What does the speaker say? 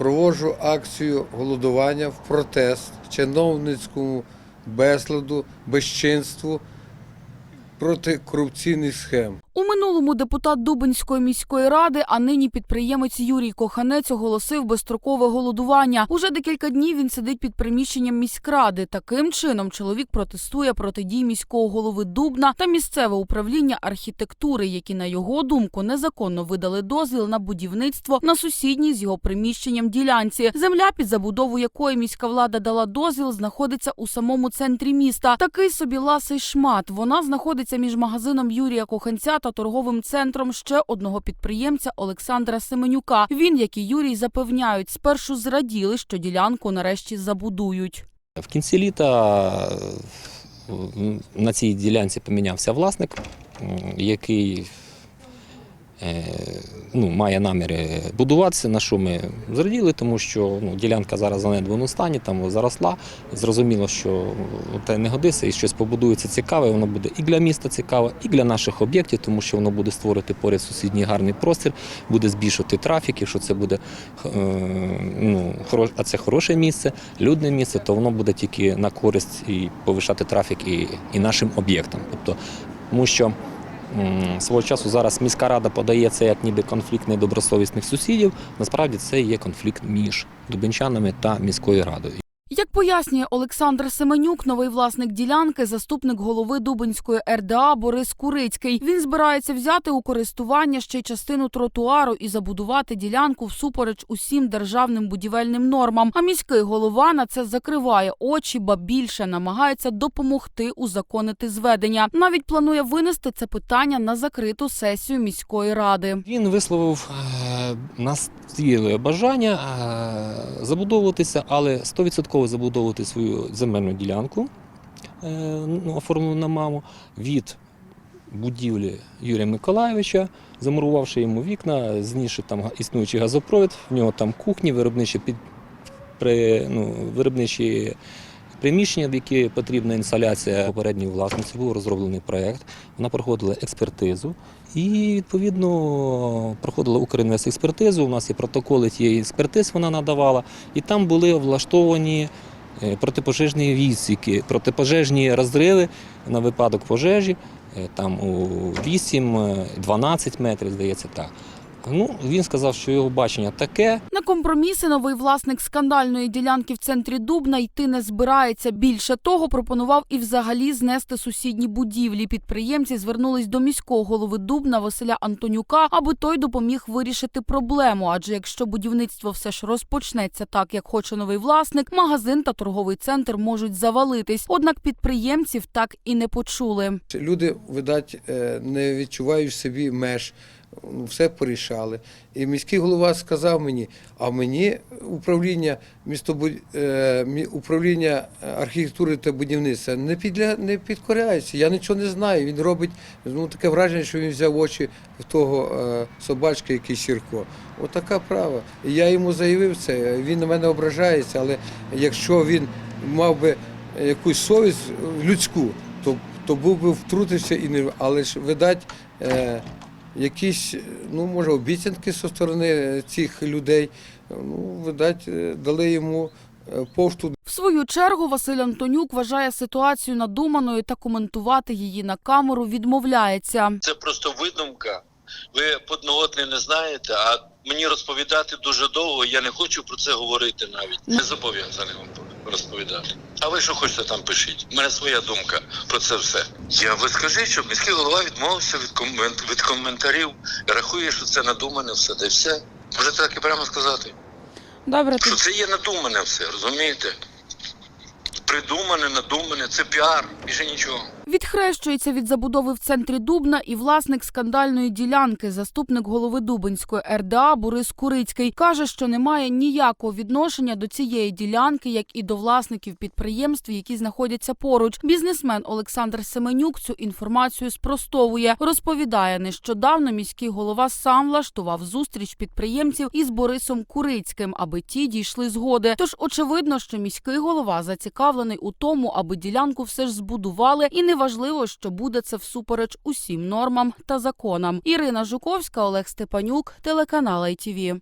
проводжу акцію голодування в протест чиновницькому безладу, безчинству проти корупційних схем. У минулому депутат Дубинської міської ради, а нині підприємець Юрій Коханець оголосив безстрокове голодування. Уже декілька днів він сидить під приміщенням міськради. Таким чином чоловік протестує проти дій міського голови Дубна та місцеве управління архітектури, які на його думку незаконно видали дозвіл на будівництво на сусідній з його приміщенням ділянці. Земля, під забудову якої міська влада дала дозвіл, знаходиться у самому центрі міста. Такий собі ласий шмат. Вона знаходиться між магазином Юрія Коханця та торговим центром ще одного підприємця Олександра Семенюка. Він, як і Юрій, запевняють, спершу зраділи, що ділянку нарешті забудують. В кінці літа е, на цій ділянці помінявся власник, який ну, має наміри будуватися, на що ми зраділи, тому що ну, ділянка зараз занедбаному стані, там заросла. Зрозуміло, що те не годиться і щось побудується цікаве, воно буде і для міста цікаве, і для наших об'єктів, тому що воно буде створити поряд сусідній гарний простір, буде збільшувати трафік, якщо це буде е, ну, а це хороше місце, людне місце, то воно буде тільки на користь і повишати трафік і, і нашим об'єктам. Тобто, тому що свого часу зараз міська рада подає це як ніби конфлікт недобросовісних сусідів. Насправді це є конфлікт між дубенчанами та міською радою. Як пояснює Олександр Семенюк, новий власник ділянки, заступник голови Дубинської РДА Борис Курицький. Він збирається взяти у користування ще й частину тротуару і забудувати ділянку всупереч усім державним будівельним нормам. А міський голова на це закриває очі, ба більше намагається допомогти узаконити зведення. Навіть планує винести це питання на закриту сесію міської ради. Він висловив е, настійливе бажання е, забудовуватися, але 100% забудовувати свою земельну ділянку, е, ну, оформлену на маму, від будівлі Юрія Миколайовича, замурувавши йому вікна, знісши там існуючий газопровід, в нього там кухні, виробничі під при, ну, виробничі приміщення, в які потрібна інсталяція попередньої власниці, був розроблений проєкт. Вона проходила експертизу і відповідно проходила Укрінвестекспертизу. У нас є протоколи тієї експертиз, вона надавала, і там були влаштовані е, протипожежні відсіки, протипожежні розриви на випадок пожежі, е, там у 8-12 метрів, здається, так. Ну, він сказав, що його бачення таке, На компроміси новий власник скандальної ділянки в центрі Дубна йти не збирається. Більше того, пропонував і взагалі знести сусідні будівлі. Підприємці звернулись до міського голови Дубна Василя Антонюка, аби той допоміг вирішити проблему. Адже якщо будівництво все ж розпочнеться так, як хоче новий власник, магазин та торговий центр можуть завалитись. Однак підприємців так і не почули. Люди, видать, е, не відчувають в собі меж, ну, все порішали. І міський голова сказав мені, а мені управління містобу... е, управління архітектури та будівництва не підля... не підкоряється. Я нічого не знаю. Він робить ну, таке враження, що він взяв очі в того е, собачка, який Сірко. Отака права. Я йому заявив це. Він на мене ображається, але якщо він мав би якусь совість людську, то, то був би втрутився і не. Але ж видать. Е, Якісь, ну може, обіцянки зі сторони цих людей, ну, видать, е, дали йому е, пошту В свою чергу Василь Антонюк вважає ситуацію надуманою та коментувати її на камеру відмовляється. Це просто видумка. Ви подноготний не знаєте, а мені розповідати дуже довго. Я не хочу про це говорити навіть. Не зобов'язаний вам розповідати. А ви що хочете там пишіть? У мене своя думка про це все. Я ви скажіть, що міський голова відмовився від комент від коментарів. Рахує, що це надумане все, де все. Можете так і прямо сказати. Добре, Що це є надумане все, розумієте? Придумане, надумане, це піар, більше нічого. Відхрещується від забудови в центрі Дубна і власник скандальної ділянки, заступник голови Дубинської РДА Борис Курицький, каже, що немає ніякого відношення до цієї ділянки, як і до власників підприємств, які знаходяться поруч. Бізнесмен Олександр Семенюк цю інформацію спростовує. Розповідає, нещодавно міський голова сам влаштував зустріч підприємців із Борисом Курицьким, аби ті дійшли згоди. Тож очевидно, що міський голова зацікавлений у тому, аби ділянку все ж збудували, і неважливо, що буде це всупереч усім нормам та законам. Ірина Жуковська, Олег Степанюк, телеканал ITV.